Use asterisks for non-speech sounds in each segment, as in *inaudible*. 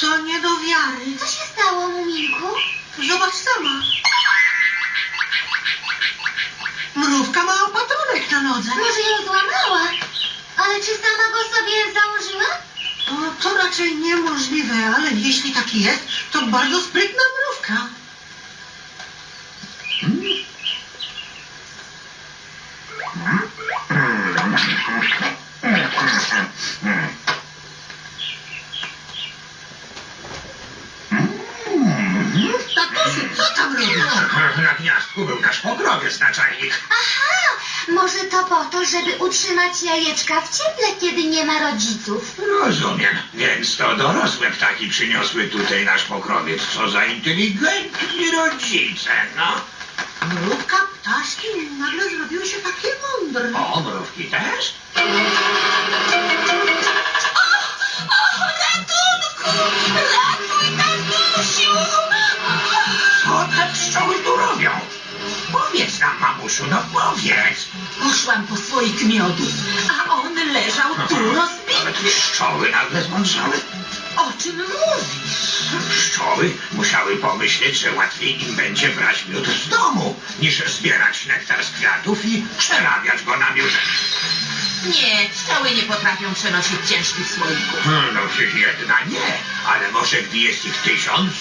To nie do wiary. Co się stało, Muminku? Zobacz sama. Mrówka ma opatrunek na nodze. Może ją złamała? Ale czy sama go sobie założyła? O, to raczej niemożliwe, ale jeśli taki jest, to bardzo sprytna mrówka. Tatusiu, co tam robisz? Na gniazdku był nasz pokrowiec naczelnik. Aha, może to po to, żeby utrzymać jajeczka w cieple, kiedy nie ma rodziców. Rozumiem. Więc to dorosłe ptaki przyniosły tutaj nasz pokrowiec. Co za inteligentni rodzice, no. Mrówka, ptaszki nagle zrobiły się takie mądre. O, mrówki też? Co te pszczoły tu robią? Powiedz nam, mamusiu, no powiedz. Poszłam po słoik miodu, a on leżał tu Ale rozbity. pszczoły nagle zmądrzały. O czym mówisz? Pszczoły musiały pomyśleć, że łatwiej im będzie brać miód z domu, niż zbierać nektar z kwiatów i przerabiać go na miód. Nie, pszczoły nie potrafią przenosić ciężkich słoików. Hmm, No jedna nie, ale może gdy jest ich tysiąc,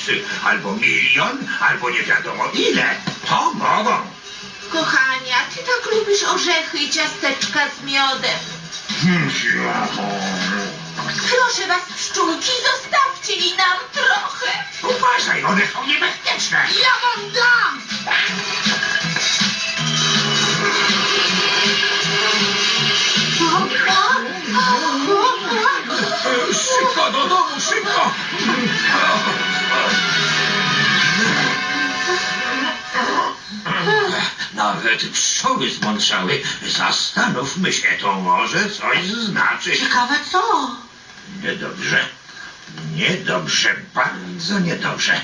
albo milion, albo nie wiadomo ile, to mogą. Kochania, ty tak lubisz orzechy i ciasteczka z miodem. Hmm, Proszę was, pszczółki, zostawcie i nam trochę. Uważaj, one są niebezpieczne. Ja wam dam. Nawet pszczoły zmądrzały. Zastanówmy się, to może coś znaczyć. Ciekawe co? Niedobrze. Niedobrze, bardzo niedobrze.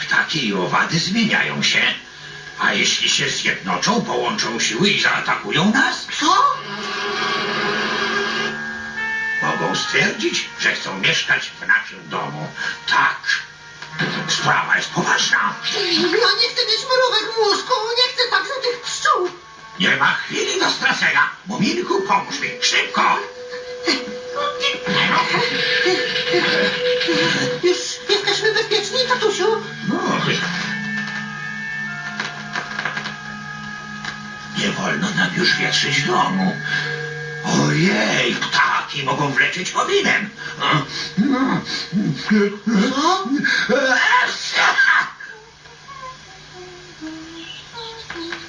Ptaki i owady zmieniają się. A jeśli się zjednoczą, połączą siły i zaatakują nas? Co? Mogą stwierdzić, że chcą mieszkać w naszym domu. Tak. Sprawa jest poważna. Ja nie chcę mieć mrówek w łóżku, nie chcę także tych pszczół. Nie ma chwili do stracenia. Muminku, pomóż mi. Szybko. Już jesteśmy bezpieczni, tatusiu? No. Nie wolno nam już wietrzyć domu. Ojej, ptaki mogą wlecieć kominem. Co?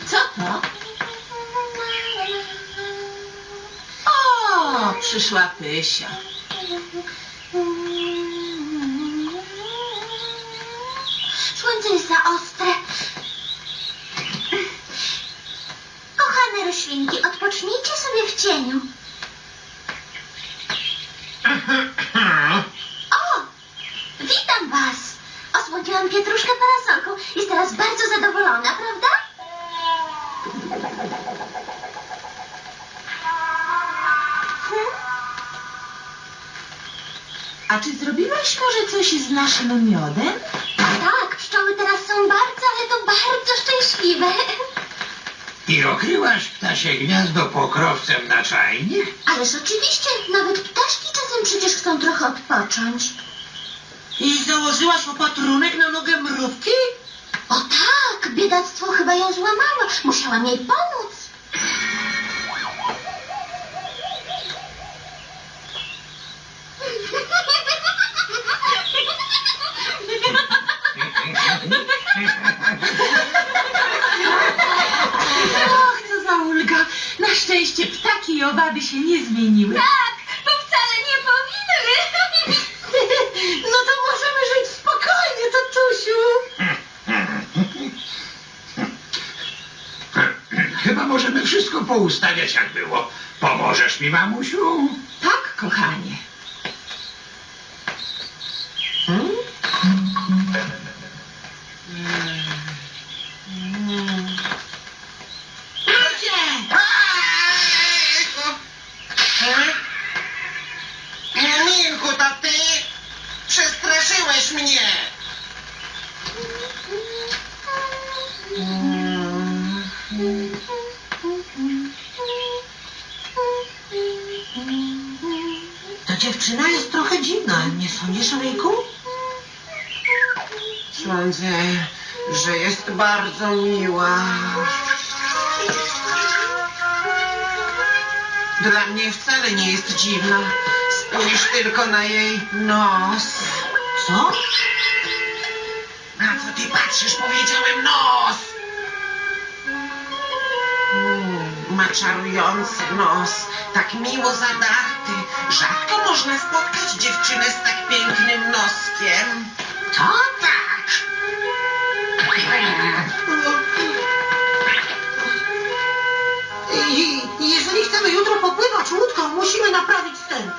Co to? O, przyszła Pysia. Słońce jest za ostre. Kochane roślinki, odpocznijcie sobie w cieniu. *coughs* O! Witam was! Osłoniłam Pietruszkę parasolką. Jest teraz bardzo zadowolona, prawda? A czy zrobiłaś może coś z naszym miodem? Tak, pszczoły teraz są bardzo, ale to bardzo szczęśliwe. I okryłaś ptasie gniazdo pokrowcem na czajnik? Ależ oczywiście, nawet ptaszki czasem przecież chcą trochę odpocząć. I założyłaś opatrunek na nogę mrówki? O tak, biedactwo chyba ją złamało. Musiałam jej pomóc. *laughs* Och, co za ulga. Na szczęście ptaki i owady się nie zmieniły. Tak, bo wcale nie powinny. *laughs* No to możemy żyć spokojnie, tatusiu. Chyba możemy wszystko poustawiać jak było. Pomożesz mi, mamusiu? Tak, kochanie. Ludzie! Muminku, to ty? Przez Zdradziłeś mnie! Ta dziewczyna jest trochę dziwna, nie sądzisz, Ryjku? Sądzę, że jest bardzo miła. Dla mnie wcale nie jest dziwna. Spójrz tylko na jej nos. Co? Na co ty patrzysz? Powiedziałem nos! Mm, ma czarujący nos, tak miło zadarty. Rzadko można spotkać dziewczynę z tak pięknym noskiem. To? Tak! Jeżeli chcemy jutro popływać łódką, musimy naprawić sten.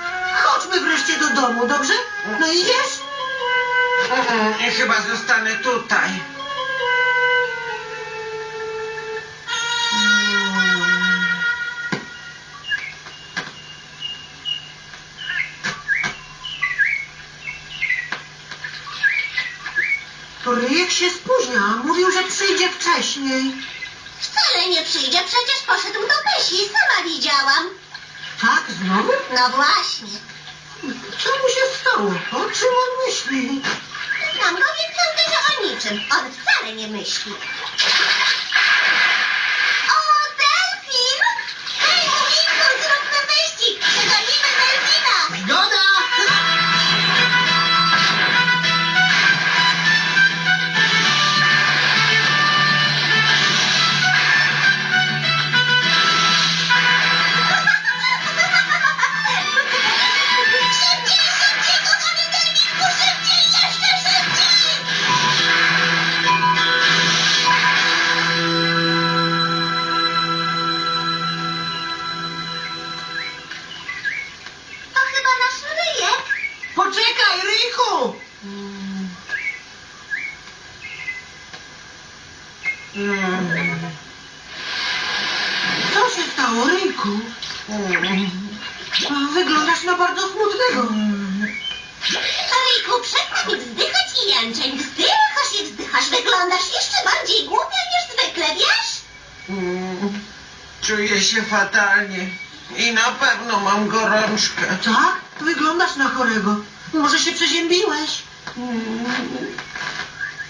Chodźmy wreszcie do domu, dobrze? No idziesz? Mm, Chyba zostanę tutaj. Ryjek się spóźnia, mówił, że przyjdzie wcześniej. Wcale nie przyjdzie, przecież poszedł do Pysi, sama widziałam. Tak, znowu? No właśnie. Co mu się stało? O czym on myśli? Znam go, więc sądzę, że o niczym. On wcale nie myśli. Co się stało, Ryjku? mm, Wyglądasz na bardzo smutnego. Ryjku, przestań wzdychać i jęczeń. Wzdychasz i wzdychasz. Wyglądasz jeszcze bardziej głupio niż zwykle, wiesz? Czuję się fatalnie i na pewno mam gorączkę. Tak? Wyglądasz na chorego. Może się przeziębiłeś?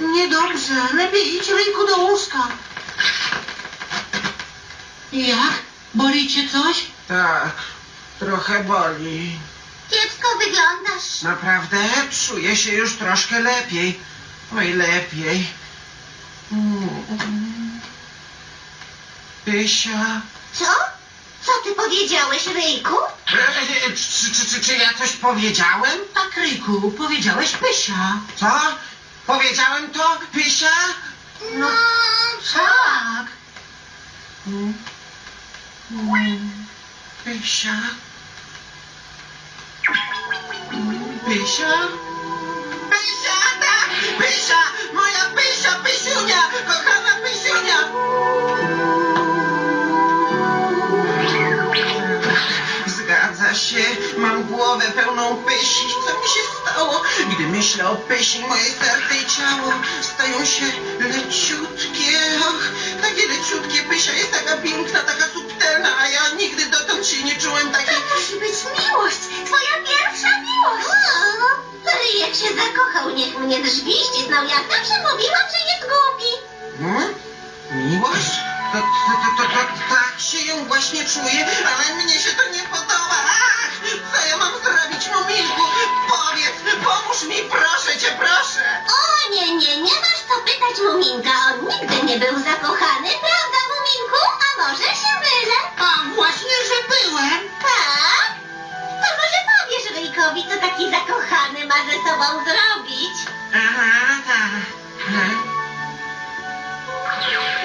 Niedobrze. Lepiej idź, Ryjku, do łóżka. Jak? Boli cię coś? Tak, trochę boli. Kiepsko wyglądasz. Naprawdę czuję się już troszkę lepiej. Oj, lepiej. Mm. Pysia. Co? Co ty powiedziałeś, Ryjku? E, e, Czy, czy, czy, czy ja coś powiedziałem? Tak, Ryjku, powiedziałeś Pysia. Co? Powiedziałem to, Pysia? No, Tak. Mm. Mm. Pysia? Pysia? Pysia, tak! Pysia! Moja Pysia, Pysiunia! Kochana Pysiunia! Zgadza się, mam głowę pełną pysi. Co mi się stało? Gdy myślę o pysi, moje serce i ciało stają się leciutkie. Och, takie leciutkie. Pysia jest taka piękna, taka subtelna, a ja nigdy dotąd się nie czułem takiej... to musi być miłość. Twoja pierwsza miłość. O, Ryjek się zakochał. Niech mnie drzwi ścisnął. Ja zawsze mówiłam, że jest głupi. Hmm? Miłość? To, to, to tak się ją właśnie czuję, ale mnie się to nie podoba. Ach, co ja mam zrobić, Muminku? Powiedz, pomóż mi, proszę cię, proszę. O nie, nie, nie masz co pytać Muminka. On nigdy nie był zakochany, prawda Muminku? A może się mylę? A właśnie, że byłem. Tak? To może powiesz Ryjkowi, co taki zakochany ma ze sobą zrobić? Aha, tak. Aha.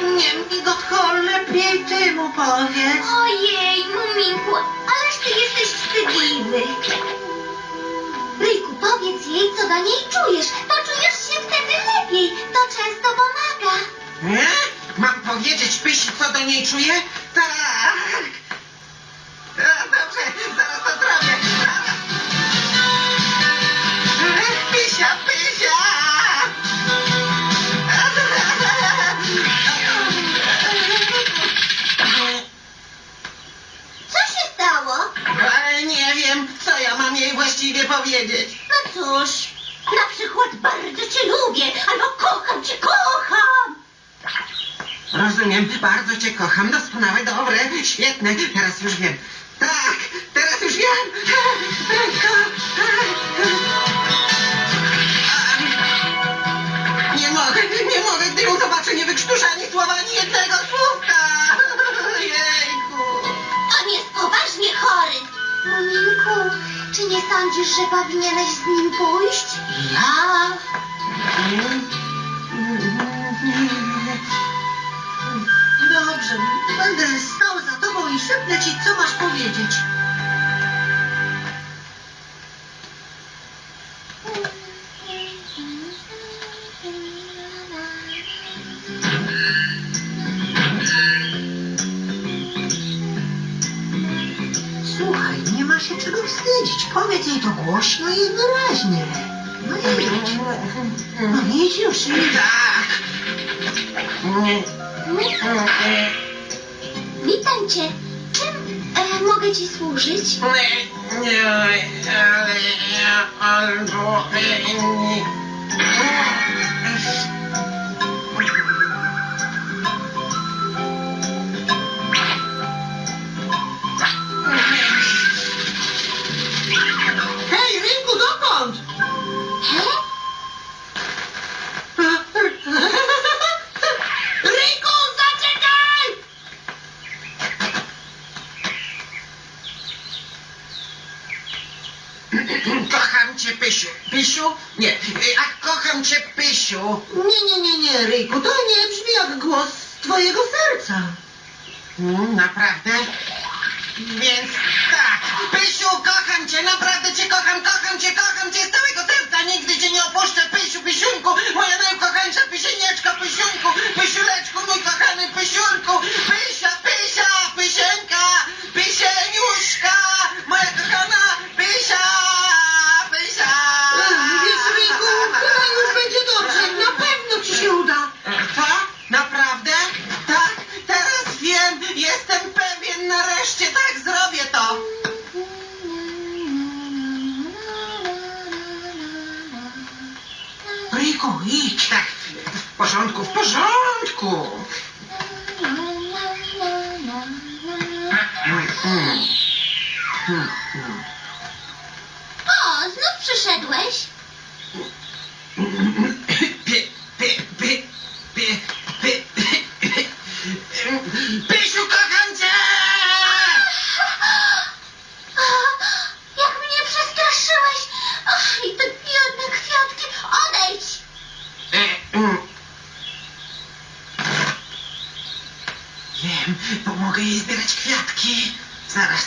Nie, migotko, lepiej ty mu powiedz. Ojej, Muminku, ależ ty jesteś wstydliwy. Ryjku, powiedz jej, co do niej czujesz. Poczujesz się wtedy lepiej. To często pomaga. Nie? Mam powiedzieć Pysi, co do niej czuję? Tak. A, dobrze, zaraz Bardzo cię kocham, doskonałe, dobre, świetne, teraz już wiem. Tak, teraz już wiem. Nie mogę, nie mogę, gdy ją zobaczę, nie wykrztuszę ani słowa, ani jednego słówka. Jejku. On jest poważnie chory. Muminku, czy nie sądzisz, że powinieneś z nim pójść? Ja? Dobrze, będę stał za tobą i szepnę ci, co masz powiedzieć. Słuchaj, nie ma się czego wstydzić. Powiedz jej to głośno i wyraźnie. No idź. No idź już. Tak. Witam cię. Czym e, mogę ci służyć? Nie, ale ja albo... nie. Nie, y, a kocham cię, Pysiu. Nie, nie, nie, nie, Ryjku, to nie brzmi jak głos twojego serca. Mm, naprawdę? Więc tak, Pysiu, kocham cię, naprawdę cię kocham, kocham cię, kocham cię z całego serca, nigdy cię nie opuszczę, Pysiu, Pysiunku, moja najukochańsza Pysienieczko, Pysiunku, Pysiuleczku, mój kochany Pysiurku, Pysia, Pysia, Pysieńka, Pysieniuszka, moja kochana Pysia. Tak? Naprawdę? Tak? Teraz wiem, jestem pewien, nareszcie tak zrobię to. Ryjku, idź. Tak, w porządku, w porządku. O, znów przyszedłeś? Py, py, py, py, py, Pysiu, kocham cię! O, jak mnie przestraszyłeś! Ach, I te biedne kwiatki! Odejdź! E, mm. Wiem, pomogę jej zbierać kwiatki. Zaraz.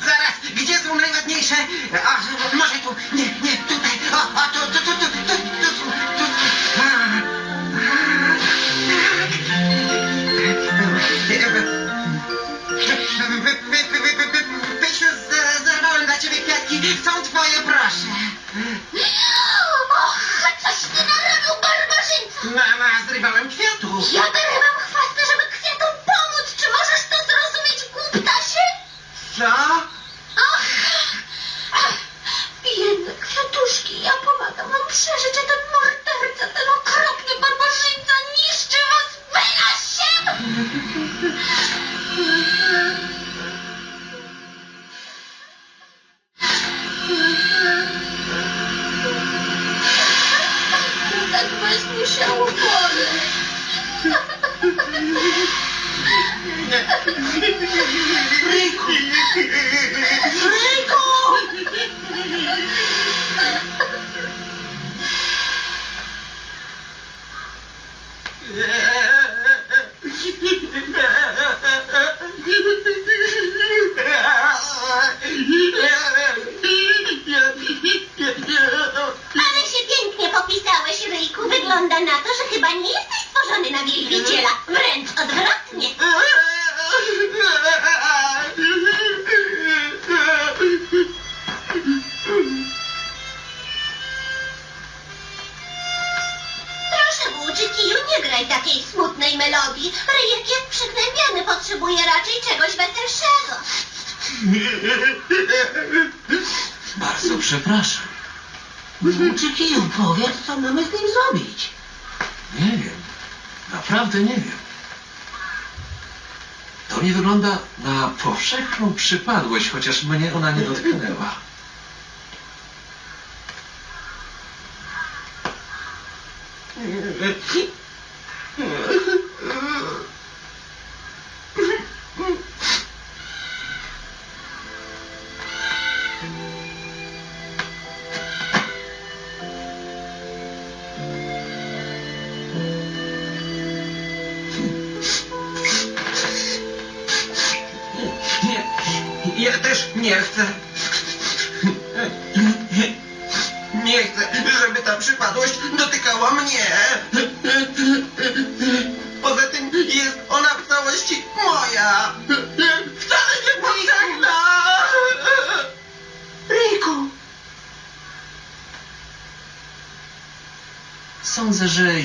Zaraz, gdzie są najładniejsze? O, może tu, nie, nie, tutaj. O, o tu, tu, tu, tu, tu, tu, tu, tu. A, a, tak. Pysiu, zerwałem dla ciebie kwiatki. Są twoje, proszę. Och, coś ty narobił, barbarzyńco! Mama, zrywałem kwiatów. Ja wyrywam chyba nie jesteś stworzony na wielbiciela. Wręcz odwrotnie. Proszę, Włóczykiju, nie graj takiej smutnej melodii. Ryjek jest przygnębiony, potrzebuje raczej czegoś weselszego. przepraszam. Czy Kiju, powiedz, co mamy z nim zrobić? Naprawdę nie wiem. To mi wygląda na powszechną przypadłość, chociaż mnie ona nie dotknęła. *laughs*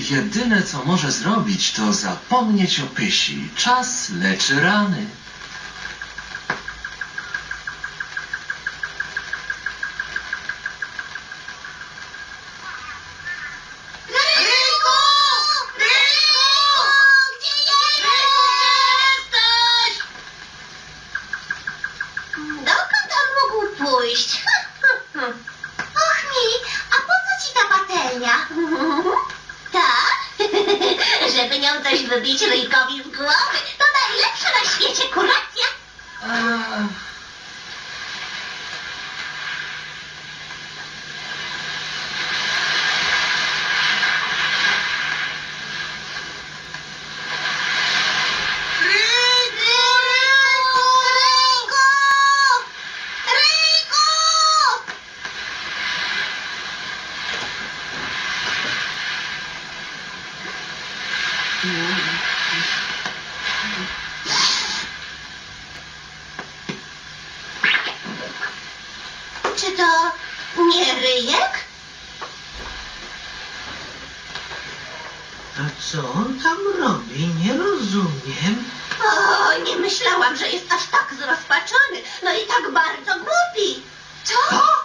jedyne co może zrobić, to zapomnieć o pysi. Czas leczy rany. Dokąd on pójść? *laughs* Och mi, a po co ci ta patelnia? *laughs* *laughs* Żeby nią coś wybić Ryjkowi z głowy. To najlepsza na świecie kuracja. Ryjku, Ryjku! Ryjku! Czy to nie ryjek? a co on tam robi? Nie rozumiem. O, nie myślałam, że jest aż tak zrozpaczony. No i tak bardzo głupi. Co?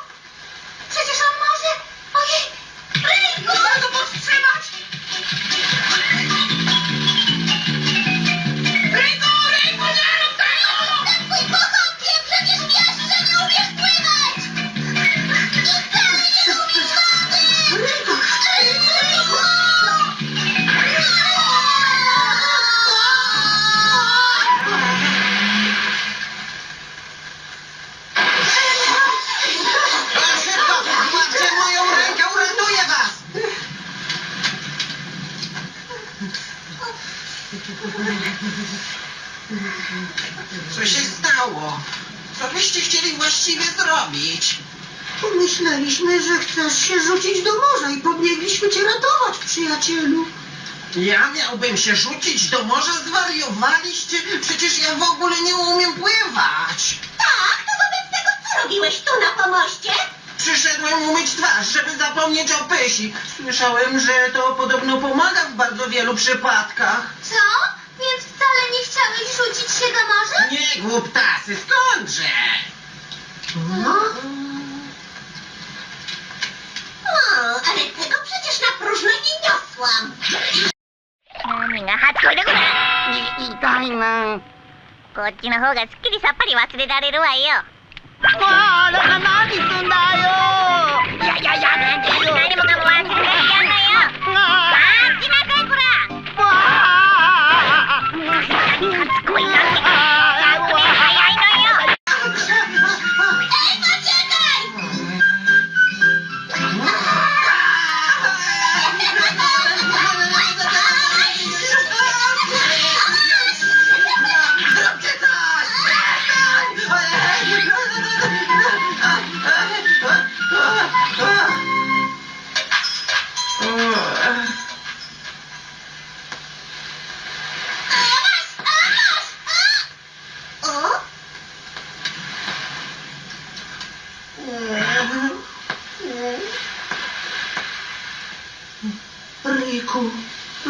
Pomyśleliśmy, że chcesz się rzucić do morza i pobiegliśmy cię ratować, przyjacielu. Ja miałbym się rzucić do morza? Zwariowaliście? Przecież ja w ogóle nie umiem pływać. Tak, to wobec tego co robiłeś tu na pomoście? Przyszedłem umyć twarz, żeby zapomnieć o pysi. Słyszałem, że to podobno pomaga w bardzo wielu przypadkach. Co? Więc wcale nie chciałeś rzucić się do morza? Nie, głuptasy, skądże? No, ale tego przecież na próżno nie niosłam. 何が初恋だこ痛いな。こっちの方がすっきりさっぱり忘れられるわよ。あら、何すんだよ。いやいやいや何もかも忘れられやんなよ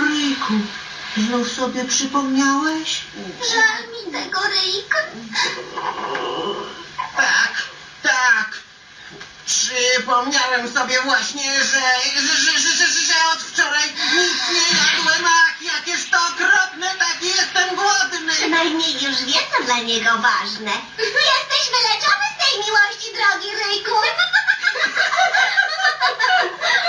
Ryjku, znów sobie przypomniałeś? Żal mi tego ryjka. Tak, tak. Przypomniałem sobie właśnie, że, że, że, że, że, że od wczoraj nic nie jadłem, ach, jakież to okropne, tak jestem głodny. Przynajmniej już wie, co dla niego ważne. Jesteś wyleczony z tej miłości, drogi Ryjku. *laughs*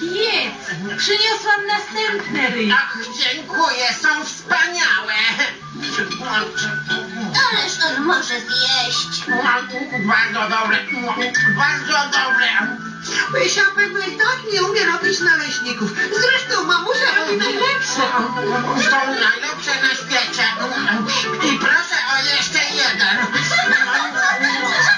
Jedz! Przyniosłam następne ryjku. Ach, dziękuję, są wspaniałe. Ależ on może zjeść. Bardzo dobre, bardzo dobre. Mysia pewno i tak nie umie robić naleśników. Zresztą mamusia robi najlepsze. Są najlepsze na świecie. I proszę o jeszcze jeden. *laughs*